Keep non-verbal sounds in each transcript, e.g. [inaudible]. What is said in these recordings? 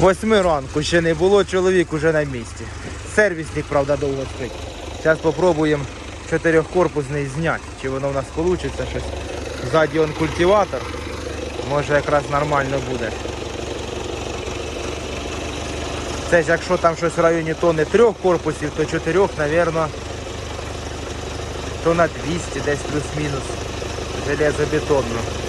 Восьми ранку ще не було, чоловік уже на місці. Сервісник, правда, довго спить. Зараз спробуємо чотирьохкорпусний зняти. Чи воно в нас вийде щось. Ззаді он культиватор. Може якраз нормально буде. Це ж якщо там щось в районі тонни трьох корпусів, то чотирьох, напевно, то на 200 десь плюс-мінус. Железобетонно.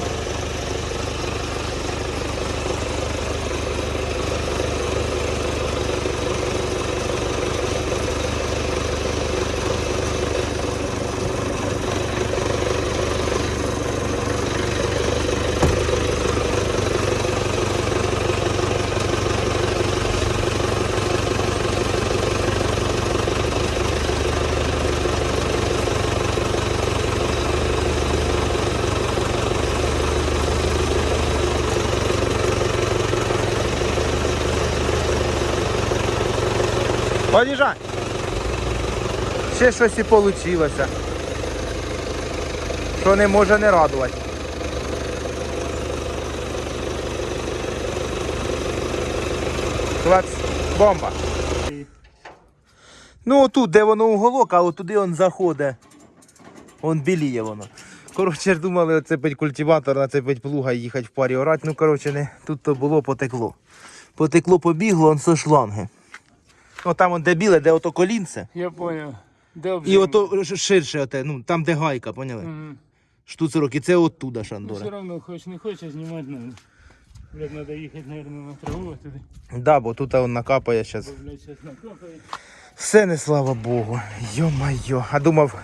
Подіжай. Ще щось і вийшло. Що не може не радувати. Клац, бомба. Ну отут, де воно уголок, а от туди он заходить. Он біліє воно. Коротше думали оцепить культиватор, нацепить плуга і їхати в парі орати. Ну, коротше, не, тут то було, потекло. Потекло, побігло, он со шланги. Ну там он де біле, де ото колінце. Я понял. Де І ото ширше, оте, ну там де гайка, поняли? Мгм. Штуцерок, і це оттуда Ну, все шандора. равно, хоч не хочеш, знімати надо. Блядь, треба їхати, наверное, на траву туди. Да, бо тут он накапає зараз. Бо, блядь, зараз накопає. Все не слава Богу. Йо-майо. А думав,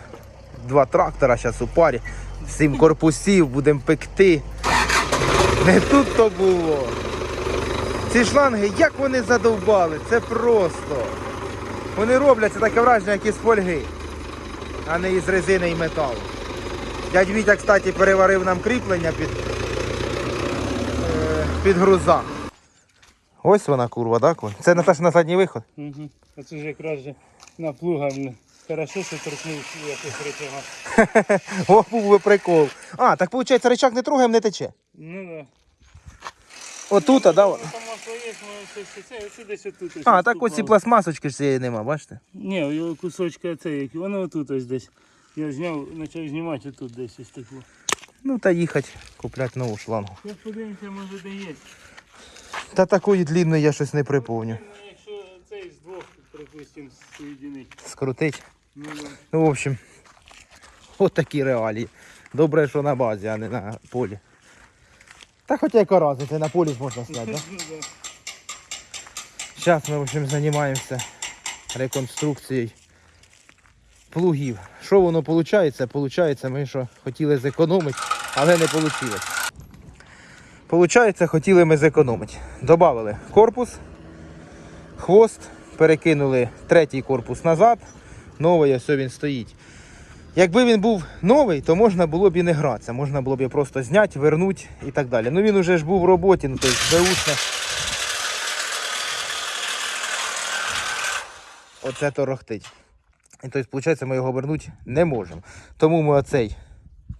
два трактора зараз у парі. Сім корпусів, будемо пекти. Не тут то було. Ці шланги, як вони задовбали, це просто. Вони робляться таке враження, як із фольги, а не із резини і металу. Дядь Вітя, кстати, переварив нам кріплення під, е, під груза. Ось вона курва, так? Коль? Це Наташа на задній виход. Угу. А це ж якраз же на плуга. Хорошо, що торкнув якось речага. [laughs] О, був би прикол. А, так виходить, рычаг не трогаємо, не тече. Ну так. да. Отут, а, да? Є, може все, це, це десь отут. ось А, так ось і пластмасочки ж цієї нема, бачите? Ні, у його кусочка це, як воно отут ось десь. Я зняв, почав знімати отут десь ось таку. Ну та їхати, купляти нову шлангу. Я подивимося, може де є. Та такої длинної я щось не припомню. Ну, якщо цей з двох, припустимо, соєдинить. Скрутить. Ну, да. Ну, в общем, от такі реалії. Добре, що на базі, а не на полі. Та хоча яка разниця, на полі ж можна? Ну, да. Зараз ми, в общем, займаємося реконструкцією плугів. Що воно виходить? Получається, ми що хотіли зекономити, але не вийшло. Получається, хотіли ми зекономити. Добавили корпус, хвост, перекинули третій корпус назад, новий ось він стоїть. Якби він був новий, то можна було б і не гратися. Можна було б його просто зняти, вернути і так далі. Ну він уже ж був в роботі, ну тобто беушне. Оце торохтить. І тобто, виходить, ми його вернути не можемо. Тому ми оцей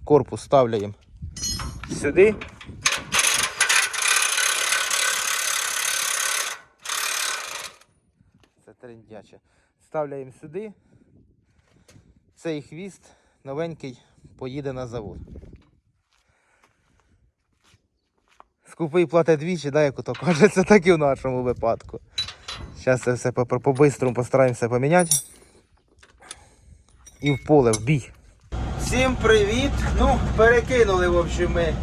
корпус ставляємо сюди. Це трендяче. Ставляємо сюди. Цей хвіст новенький поїде на завод. Скупий платить двічі, да, як ото кажеться, так і в нашому випадку. Зараз це все по- по- по-бистрому постараємося поміняти. І в поле, в бій. Всім привіт! Ну, перекинули, в общем, ми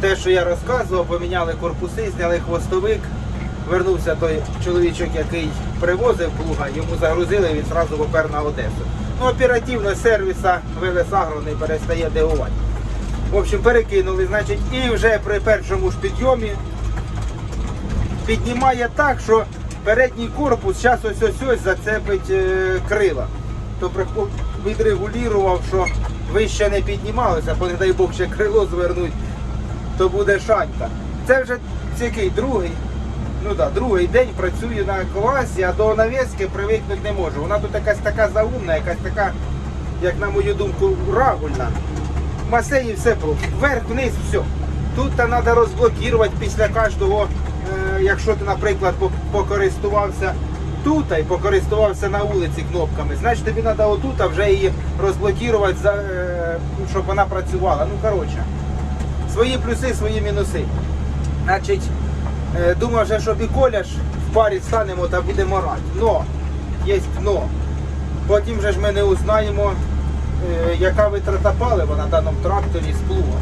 те, що я розказував, поміняли корпуси, зняли хвостовик. Вернувся той чоловічок, який привозив плуга, йому загрузили, він одразу попер на Одесу. Ну, оперативно сервіса Велесагро не перестає дивувати. В общем, перекинули, значить, і вже при першому ж підйомі піднімає так, що передній корпус зараз ось ось ось зацепить е, крила. То відрегулював, що вище не піднімалося, бо не дай Бог ще крило звернуть, то буде шанька. Це вже який другий. Ну да, другий день працюю на класі, а до навіски привикнути не можу. Вона тут якась така заумна, якась така, як на мою думку, рагульна. В басейні все просто. Вверх, вниз, все. Тут треба розблокувати після кожного е, якщо ти, наприклад, покористувався тут і покористувався на вулиці кнопками, значить тобі треба отут вже її розблокувати, е, щоб вона працювала. Ну, коротше, свої плюси, свої мінуси. Значить, думав, вже, щоб і коляж в парі станемо та будемо рати. Но, є но. Потім вже ж ми не узнаємо, е, яка витрата палива на даному тракторі з плуга.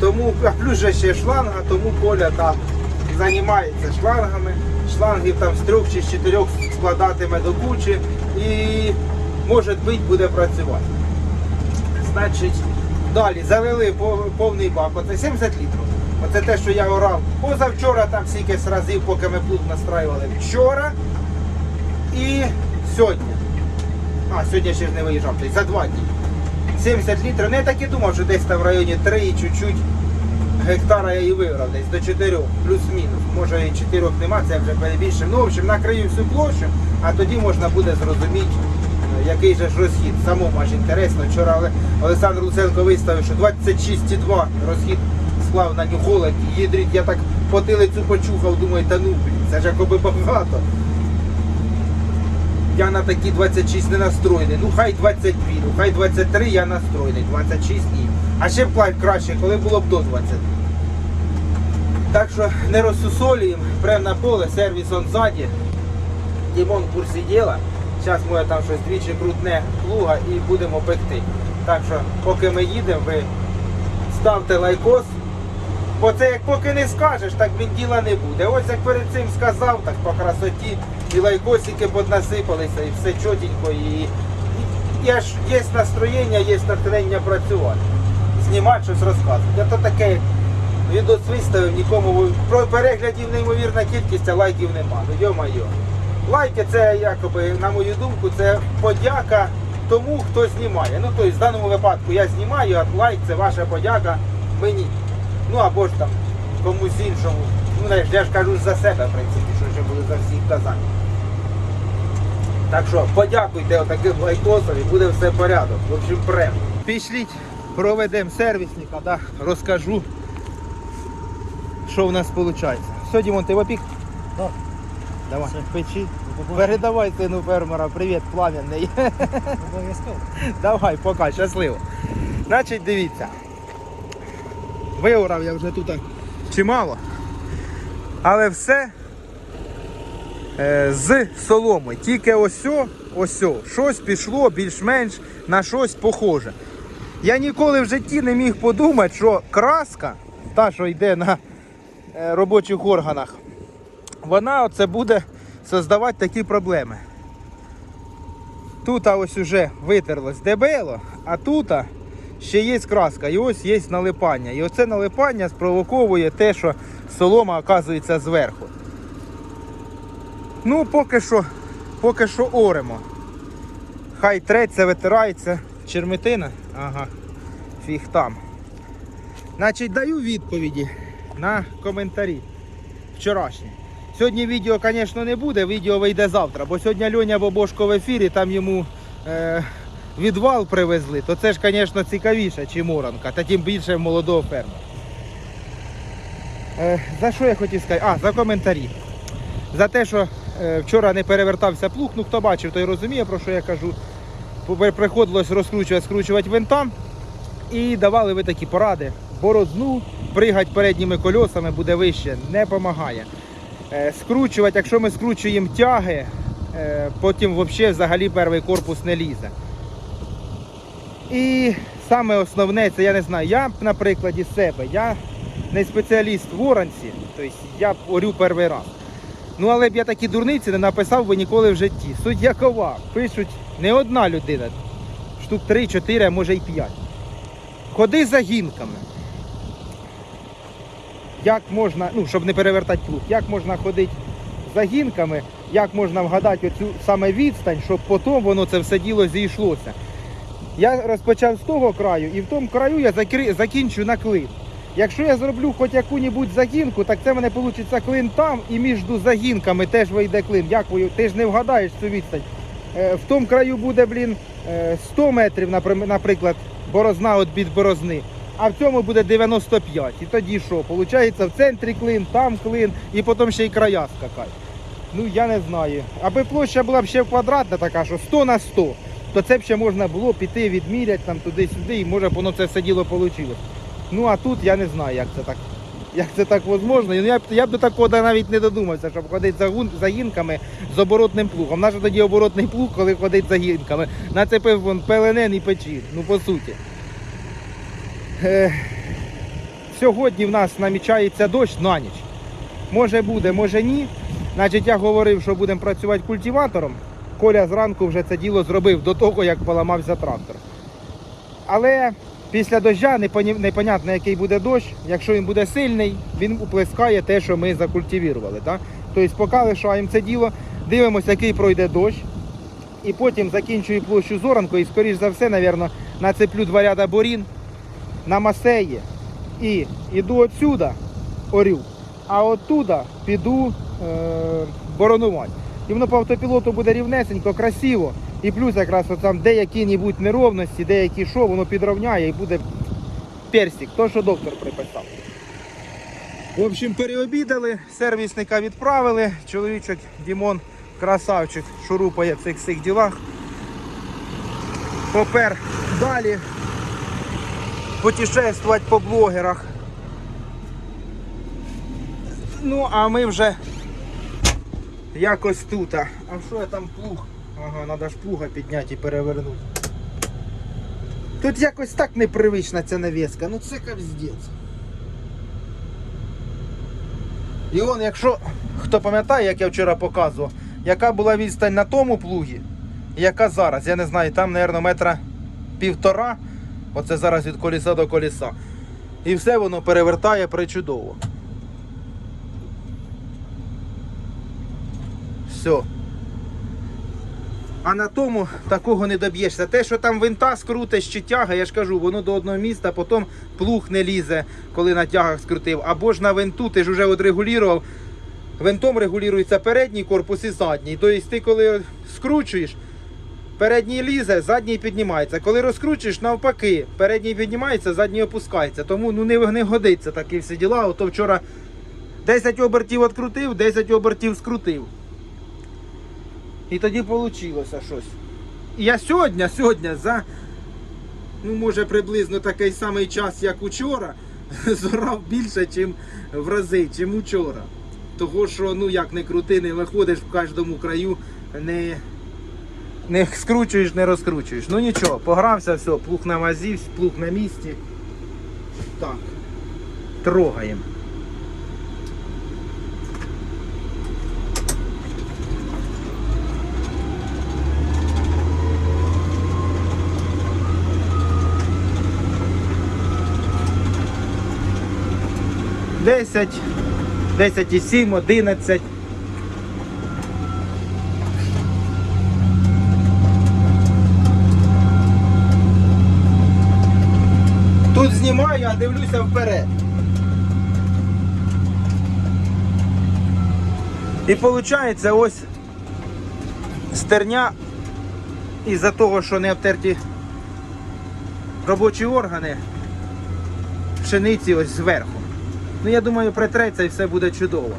Тому, а плюс же ще шланга, тому Коля там займається шлангами. Шлангів там з трьох чи з чотирьох складатиме до кучі і може бути буде працювати. Значить, далі залили повний бак. Оце 70 літрів. Оце те, що я орав позавчора, там стільки разів, поки ми плуг настраювали вчора і сьогодні. А, сьогодні ще ж не виїжджав, тобто за два дні. 70 літрів. Ну я так і думав, що десь там в районі 3 і чуть-чуть гектара я і виграв, десь до 4, плюс-мінус. Може і 4 нема, це вже перебільшив. Ну, в общем, накрию всю площу, а тоді можна буде зрозуміти, е, який же ж розхід. Самому аж інтересно. Вчора Олександр Луценко виставив, що 26,2 розхід склав на нюхолод. Їдріть, я так потилицю почухав, думаю, та ну, блін, це ж якоби багато. Я на такі 26 не настроєний. Ну хай 22, ну хай 23 я настроєний, 26 ні. А ще кла- краще, коли було б до 20. Так що не розсусолюємо, прямо на поле, сервіс он ззаді. Дімон в курсі діла. Зараз моє там щось двічі крутне плуга і будемо пекти. Так що, поки ми їдемо, ви ставте лайкос. Бо це як поки не скажеш, так він діла не буде. Ось як перед цим сказав, так по красоті, і лайкосики поднасипалися, і все чотенько, і, і, аж є настроєння, є натхнення працювати. Знімати щось розказувати. Я то таке відос нікому про переглядів неймовірна кількість, а лайків нема. Ну йо-майо. Лайки це якоби, на мою думку, це подяка тому, хто знімає. Ну тобто в даному випадку я знімаю, а лайк це ваша подяка мені. Ну або ж там комусь іншому. Ну, я ж кажу за себе, в принципі, що ще буду за всіх казати. Так що подякуйте отаким лайкосом і буде все порядок. В общем, прем. Пішліть, проведемо сервісника, да, розкажу, що в нас виходить. Все, Дімон, ти в опік? Так. Давай, Все. печи. Передавай сину фермера, привіт, пламенний. Обов'язково. Давай, пока, щасливо. Значить, дивіться. Виорав я вже тут чимало. Але все е, з соломи. Тільки ось, ось, щось пішло більш-менш на щось похоже. Я ніколи в житті не міг подумати, що краска, та, що йде на е, робочих органах, вона оце буде создавати такі проблеми. Тут ось уже витерлось дебело, а тут ще є краска, і ось є налипання. І оце налипання спровоковує те, що солома оказується зверху. Ну, поки що, поки що оремо. Хай треться, витирається. Черметина? Ага, фіг там. Значить, даю відповіді на коментарі вчорашні. Сьогодні відео, звісно, не буде, відео вийде завтра, бо сьогодні Льоня Бобошко в ефірі, там йому е, відвал привезли, то це ж, звісно, цікавіше, чим оранка, та тим більше молодого фермера. Е, за що я хотів сказати? А, за коментарі. За те, що е, вчора не перевертався плуг, ну хто бачив, той розуміє, про що я кажу. Приходилось розкручувати, скручувати винта. І давали ви такі поради. Борозну, пригать передніми кольосами буде вище, не допомагає. Е, Скручувати, якщо ми скручуємо тяги, потім взагалі перший корпус не лізе. І саме основне, це я не знаю, я на прикладі себе, я не спеціаліст в оранці, тобто я орю перший раз. Ну але б я такі дурниці не написав би ніколи в житті. Суть якова, пишуть не одна людина, штук 3-4, а може й 5. Ходи за гінками. Як можна, ну, щоб не перевертати плуг, як можна ходити за гінками, як можна вгадати оцю саме відстань, щоб потім воно це все діло зійшлося. Я розпочав з того краю і в тому краю я закри- закінчу на клин. Якщо я зроблю хоч яку-небудь загінку, так це в мене вийде клин там і між загінками теж вийде клин. Як ти ж не вгадаєш цю відстань. Е, в тому краю буде, блін, е, 100 метрів, наприклад, борозна від від борозни. а в цьому буде 95. І тоді що? Получається, в центрі клин, там клин, і потім ще й края скакають. Ну я не знаю. Аби площа була б ще квадратна така, що 100 на 100, то це б ще можна було піти, відміряти там туди-сюди, і може б воно це все діло вийшло. Ну а тут я не знаю, як це так. Як це так можливо? Я, б- я б до такого навіть не додумався, щоб ходити за, гун, за гінками з оборотним плугом. Наш тоді оборотний плуг, коли ходить за гінками. Нацепив вон пеленен і печір. Ну по суті. Е, сьогодні в нас намічається дощ на ніч. Може буде, може ні. Значить, я говорив, що будемо працювати культиватором. Коля зранку вже це діло зробив до того, як поламався трактор. Але після доща непонятно, який буде дощ. Якщо він буде сильний, він уплескає те, що ми закультивірували. Так? Тобто, поки лишаємо це діло, дивимося, який пройде дощ. І потім закінчую площу зоранку і, скоріш за все, напевно, нацеплю два ряда борін на масеї. І йду отсюда, орю, а оттуда піду е, боронувати. І воно по автопілоту буде рівнесенько, красиво. І плюс якраз там деякі-небудь неровності, деякі що, воно підровняє і буде персик, то, що доктор приписав. В общем, переобідали, сервісника відправили. Чоловічок Дімон, красавчик, шурупає в цих всіх ділах. Попер далі. Путешествувати по блогерах. Ну, а ми вже якось тут. А що я там плуг? Ага, треба ж плуга підняти і перевернути. Тут якось так непривична ця навіска. Ну це капздець. І он, якщо хто пам'ятає, як я вчора показував, яка була відстань на тому плугі, яка зараз, я не знаю, там, мабуть, метра півтора. Оце зараз від коліса до коліса. І все воно перевертає причудово. Все. А на тому такого не доб'єшся. Те, що там винта скрутиш чи тяга, я ж кажу, воно до одного міста, потім плуг не лізе, коли на тягах скрутив. Або ж на винту ти ж вже отрегулював. Винтом регулюється передній корпус і задній. Тобто ти коли скручуєш, передній лізе, задній піднімається. Коли розкручуєш, навпаки, передній піднімається, задній опускається. Тому ну, не, не годиться такі всі діла. Ото вчора 10 обертів відкрутив, 10 обертів скрутив. І тоді вийшло щось. І я сьогодні, сьогодні за, ну може приблизно такий самий час, як учора, [laughs] зорав більше, ніж в рази, чим учора. Того, що ну як не крути, не виходиш в кожному краю, не, не скручуєш, не розкручуєш. Ну нічого, погрався, все, плуг на вазі, плуг на місці. Так, трогаємо. Десять, десять і сім, одинадцять. Тут знімаю, а дивлюся вперед. І виходить ось стерня із-за того, що не обтерті робочі органи пшениці ось зверху. Ну я думаю, притреться і все буде чудово.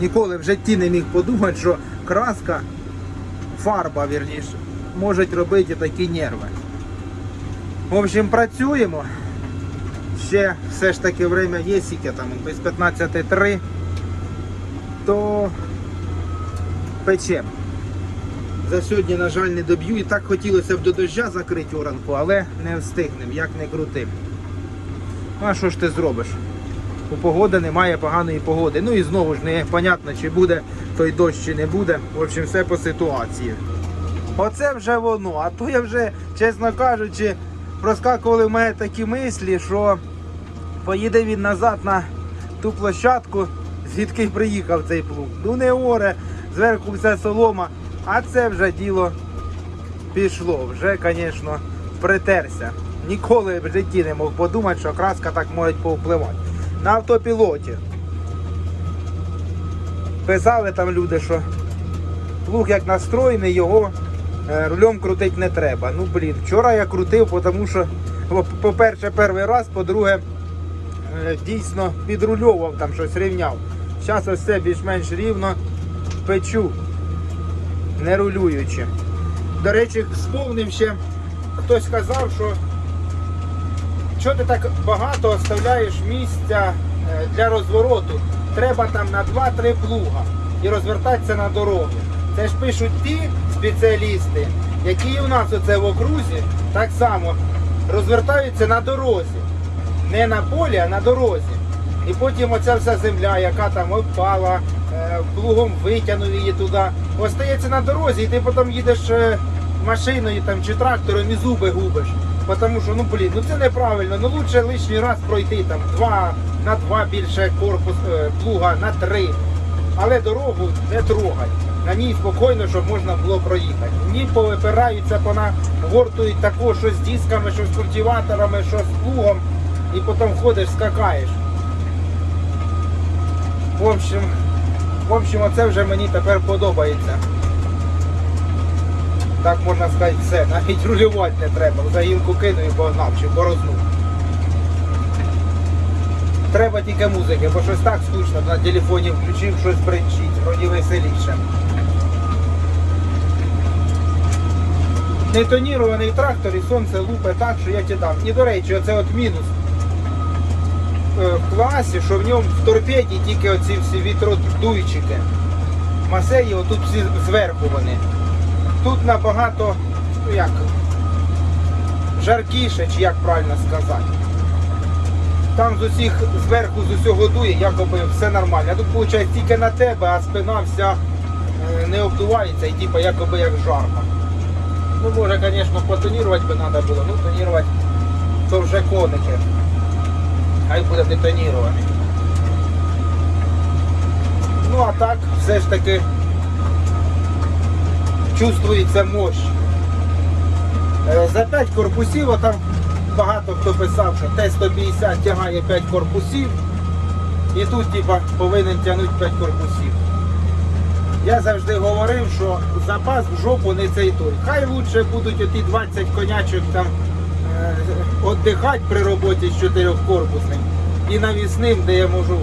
Ніколи в житті не міг подумати, що краска, фарба вірніше, можуть робити такі нерви. В общем, працюємо. Ще все ж таки время є, скільки там без 15.3, то печемо. За сьогодні, на жаль, не доб'ю. І так хотілося б до дождя закрити оранку, але не встигнемо, як не крутим. А що ж ти зробиш? У погоди немає поганої погоди. Ну і знову ж не понятно, чи буде той дощ, чи не буде. В общем, все по ситуації. Оце вже воно. А то я вже, чесно кажучи, проскакували в мене такі мислі, що поїде він назад на ту площадку, звідки приїхав цей плуг. Ну не оре, зверху вся солома, а це вже діло пішло. Вже, звісно, притерся. Ніколи в житті не мог подумати, що краска так може повпливати. На автопілоті. Писали там люди, що плуг як настроєний, його е, рулем крутити не треба. Ну блін, вчора я крутив, тому що, по- по-перше, перший раз, по-друге, е, дійсно підрульовував там щось рівняв. Зараз все більш-менш рівно печу, не рулюючи. До речі, сповнив ще, хтось казав, що що ти так багато оставляєш місця е, для розвороту? Треба там на 2-3 плуга і розвертатися на дорогу. Це ж пишуть ті спеціалісти, які у нас оце в окрузі так само розвертаються на дорозі. Не на полі, а на дорозі. І потім оця вся земля, яка там опала, е, плугом витягнув її туди, остається на дорозі, і ти потім їдеш е, машиною там, чи трактором і зуби губиш. Тому що, ну блін, ну це неправильно. Ну лучше лишній раз пройти там два на два більше корпус е, плуга, на три. Але дорогу не трогай. На ній спокійно, щоб можна було проїхати. Ні повипираються, понагортують тако, що з дисками, що з культиваторами, що з плугом, і потім ходиш, скакаєш. В общем, в общем, оце вже мені тепер подобається. Так можна сказати, все, навіть рулювати не треба. За гілку кину і погнав чи борознув. Треба тільки музики, бо щось так скучно на телефоні включив, щось бренчить, вроді веселіше. Нетонірований трактор і сонце лупе так, що я ті дам. І до речі, оце от мінус е, в класі, що в ньому в торпеді тільки оці всі вітродуйчики. Масеї отут всі зверху вони. Тут набагато, ну як, жаркіше, чи як правильно сказати. Там з усіх зверху з усього дує, якоби все нормально. А тут виходить тільки на тебе, а спина вся е, не обдувається і типу якоби як жарко. Ну може, звісно, потонірувати би треба було, ну тонірувати то вже коники. Хай буде детонірований. Ну а так, все ж таки чувствується мощь. Е, За 5 корпусів, а там багато хто писав, що Т-150 тягає 5 корпусів. І тут типа, повинен тягнути 5 корпусів. Я завжди говорив, що запас в жопу не цей той. Хай лучше будуть оті 20 конячок там е, віддихати при роботі з чотирьохкорпусним і навісним, де я можу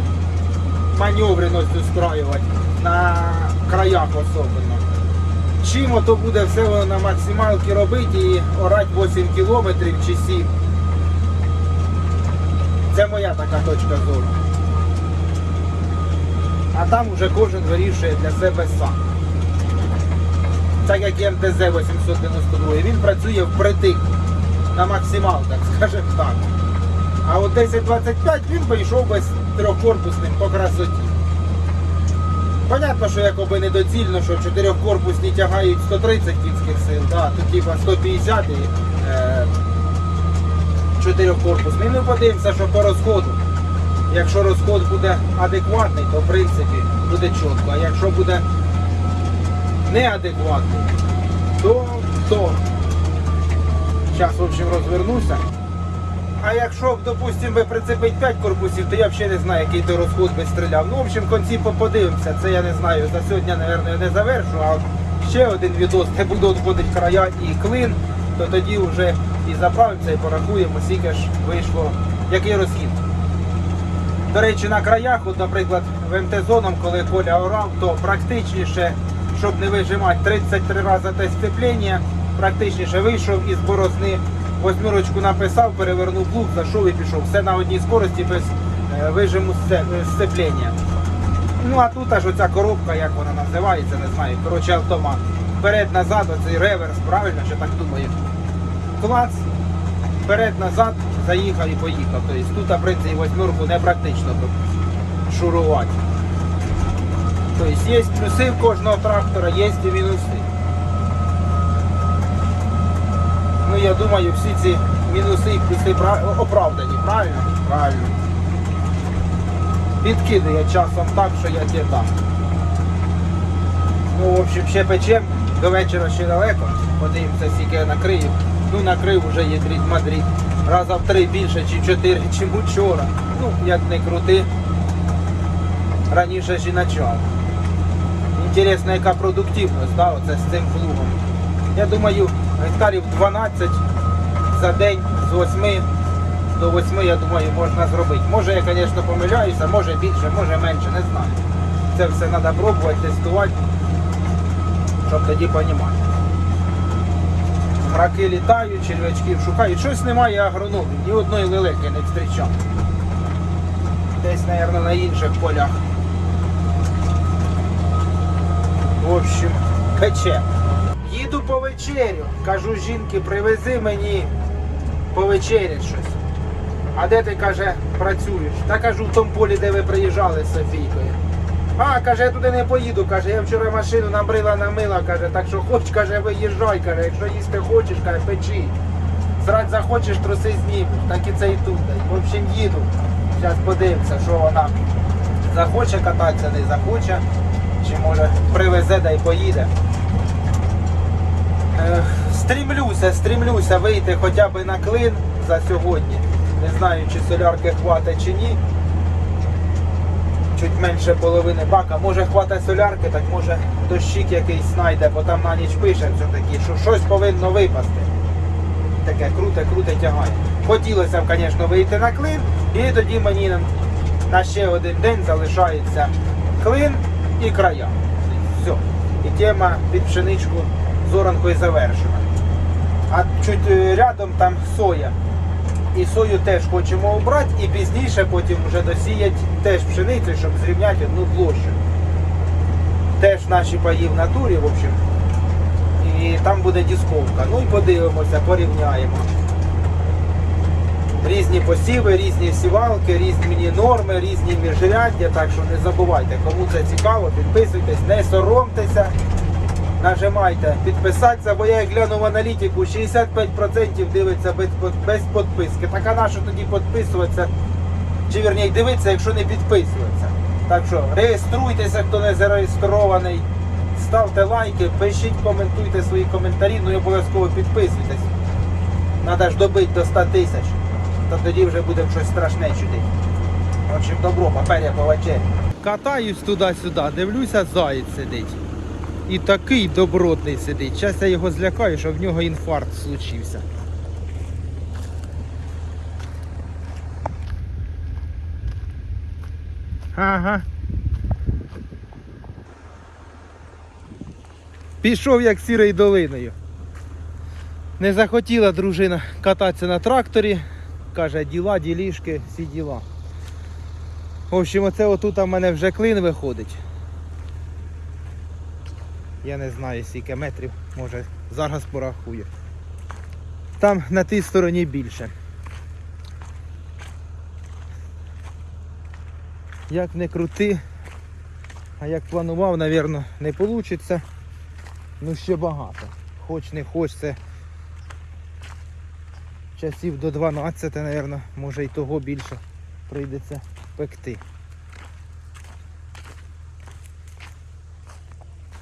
маневреність устраювати на краях особливо. Чим ото буде все воно на максималки робити і орати 8 кілометрів чи 7. Це моя така точка зору. А там уже кожен вирішує для себе сам. Так як і МТЗ 892, він працює впритик на максималках, скажімо так. А от 1025 він йшов би трьохкорпусним по красоті. Понятно, що якоби недоцільно, що чотирьохкорпусні тягають 130 кінських сил, да, тут типа 150 і е, чотирьохкорпусний. Ну подивимося, що по розходу. Якщо розход буде адекватний, то в принципі буде чітко. А якщо буде неадекватний, то то. Зараз, в общем, розвернуся. А якщо, б, допустимо, би прицепить 5 корпусів, то я взагалі не знаю, який то розход би стріляв. Ну, в общем, в кінці подивимося. Це я не знаю. За сьогодні, мабуть, не завершу, а ще один відос, де буду відходити края і клин, то тоді вже і заправимося і порахуємо, скільки ж вийшло, який розхід. До речі, на краях, от, наприклад, в МТ-зоном, коли Коля орав, то практичніше, щоб не вижимати 33 рази те сцеплення, практичніше вийшов із борозни, восьмірочку написав, перевернув плуг, зайшов і пішов. Все на одній скорості без е, вижиму е, сцеплення. Ну а тут аж оця коробка, як вона називається, не знаю. Коротше, автомат. Вперед-назад, оцей реверс, правильно, що так думаю. Клац, вперед-назад, заїхав і поїхав. Тобто тут, в принципі, восьмерку не практично шурувати. Тобто є плюси в кожного трактора, є і мінуси. Ну я думаю, всі ці мінуси і плюси оправдані, правильно? Правильно. Підкидає часом так, що я ті дам. Ну, в общем, ще печем, до вечора ще далеко. Подивимося, скільки я накрию. Ну, накрив вже є Дріт Мадрид. Раза в три більше, чи чотири, [laughs] чим учора. Ну, як не крути. Раніше ж і почав. Інтересно, яка продуктивність, да, оце з цим плугом. Я думаю, гектарів 12 за день з 8 до 8, я думаю, можна зробити. Може я, звісно, помиляюся, може більше, може менше, не знаю. Це все треба пробувати, тестувати, щоб тоді розуміти. Раки літають, черв'ячків шукають. Щось немає агрономів, ні одної лелеки не зустрічав. Десь, мабуть, на інших полях. В общем, пече. Їду по вечерю. Кажу жінки, привези мені повечерять щось. А де ти каже, працюєш? Та кажу, в тому полі, де ви приїжджали з Софійкою. А, каже, я туди не поїду, каже, я вчора машину набрила, намила, каже, так що хоч, каже, виїжджай, каже, якщо їсти хочеш, каже, печи. Срать захочеш, труси знімеш, так і це і тут. В общем, їду. Зараз подивимося, що вона захоче кататися, не захоче, чи може привезе да й поїде. Ех, Стрімлюся, стрімлюся вийти хоча б на клин за сьогодні. Не знаю, чи солярки хватить чи ні. Чуть менше половини бака. Може хватить солярки, так може дощик якийсь знайде, бо там на ніч пише все-таки, що щось повинно випасти. Таке круте, круте тягає. Хотілося б, звісно, вийти на клин, і тоді мені на ще один день залишається клин і края. Все. І тема під пшеничку з оранкою завершена. А чуть е, рядом там соя. І сою теж хочемо обрати і пізніше потім вже досіять теж пшеницю, щоб зрівняти одну площу. Теж наші паї в натурі, в общем. І там буде дисковка. Ну і подивимося, порівняємо. Різні посіви, різні сівалки, різні норми, різні міжряддя. Так що не забувайте, кому це цікаво, підписуйтесь, не соромтеся. Нажимайте підписатися, бо я як гляну в аналітику, 65% дивиться без, без підписки. Так а на тоді підписуватися? Чи вірніше дивитися, якщо не підписуватися. Так що реєструйтеся, хто не зареєстрований. Ставте лайки, пишіть, коментуйте свої коментарі, ну і обов'язково підписуйтесь. Треба ж добити до 100 тисяч. То тоді вже будемо щось страшне чудити. В общем, добро, паперія по. Катаюсь туди-сюди, дивлюся, заєць сидить. І такий добротний сидить. Зараз я його злякаю, що в нього інфаркт случився. Ага. Пішов як сірою долиною. Не захотіла дружина кататися на тракторі. Каже, діла, ділішки, всі діла. В общем, оце отут у мене вже клин виходить. Я не знаю скільки метрів, може зараз порахую. Там на тій стороні більше. Як не крути, а як планував, напевно, не вийде. Ну ще багато. Хоч не хоч це часів до 12, напевно, може і того більше прийдеться пекти.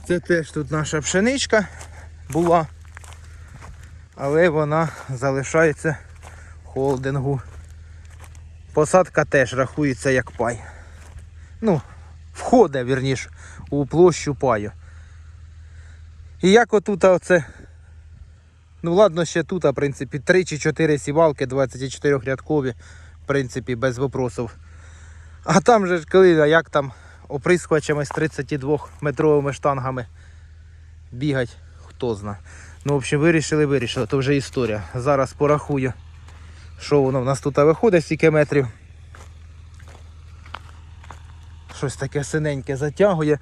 Це теж тут наша пшеничка була, але вона залишається холдингу. Посадка теж рахується як пай. Ну, входить, вірніш, у площу паю. І як отут оце. Ну ладно, ще тут, в принципі, 3 чи 4 сівалки, 24 рядкові, в принципі, без вопросів. А там же коли, як там оприскувачами з 32 метровими штангами бігать, хто зна. Ну, в общем, вирішили, вирішили, то вже історія. Зараз порахую, що воно в нас тут виходить, скільки метрів. Щось таке синеньке затягує.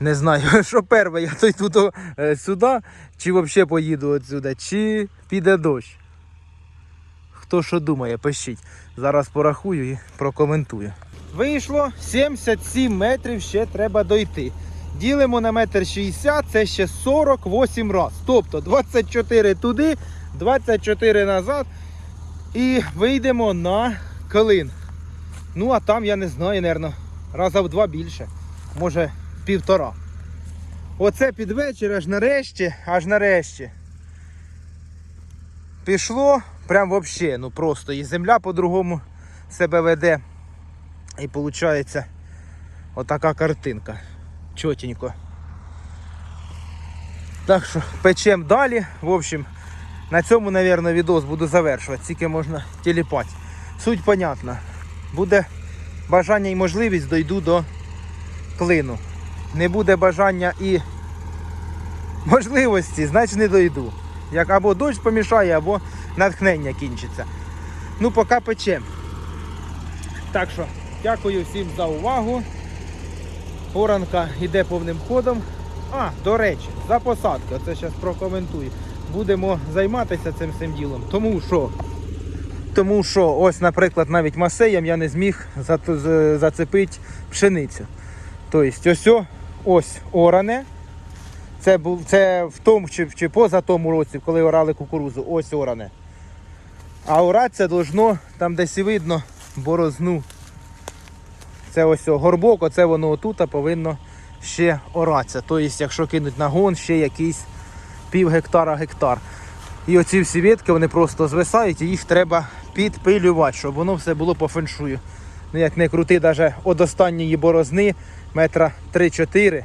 Не знаю, [laughs] що перше, я то йду е, сюди, чи взагалі поїду отсюди, чи піде дощ. Хто що думає, пишіть. Зараз порахую і прокоментую. Вийшло 77 метрів, ще треба дойти. Ділимо на метр 60, це ще 48 раз. Тобто 24 туди, 24 назад. І вийдемо на Калин. Ну а там я не знаю, напевно, раза в два більше. Може півтора. Оце під вечір, аж нарешті, аж нарешті. Пішло прям взагалі, ну просто і земля по-другому себе веде. І виходить отака картинка. Чотенько. Так що печем далі. В общем, на цьому, мабуть, відос буду завершувати. Тільки можна телепати. Суть понятна. Буде бажання і можливість, дойду до клину. Не буде бажання і можливості, значить не дойду. Як або дощ помішає, або натхнення кінчиться. Ну, поки печем. Так що, дякую всім за увагу. Оранка йде повним ходом. А, до речі, за посадки, оце зараз прокоментую. Будемо займатися цим всім ділом. Тому що, тому що ось, наприклад, навіть масеєм я не зміг зацепити пшеницю. Тобто, ось, ось оране. Це був це в тому чи, чи поза тому році, коли орали кукурузу, ось оране. А орати це должно, там десь і видно, борозну. Це ось горбок, оце воно отут повинно ще оратися. Тобто, якщо кинуть нагон, ще якийсь пів гектара гектар. І оці всі ветки вони просто звисають і їх треба підпилювати, щоб воно все було по феншую. Ну як не крути, навіть від останньої борозни метра 3-4,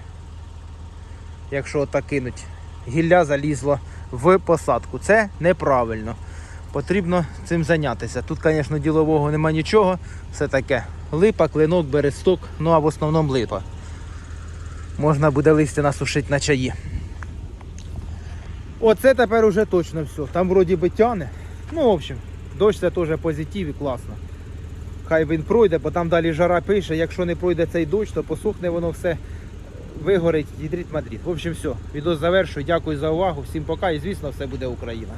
якщо отак кинуть, гілля залізло в посадку. Це неправильно. Потрібно цим зайнятися. Тут, звісно, ділового нема нічого. Все таке липа, клинок, бересток, ну а в основному липа. Можна буде листя насушити на чаї. Оце тепер уже точно все. Там вроді би тяне. Ну, в общем, дощ це теж позитив і класно. Хай він пройде, бо там далі жара пише. Якщо не пройде цей дощ, то посухне воно все, вигорить, їдрить Мадрид. В общем, все. Відео завершую. Дякую за увагу. Всім пока і звісно, все буде Україна.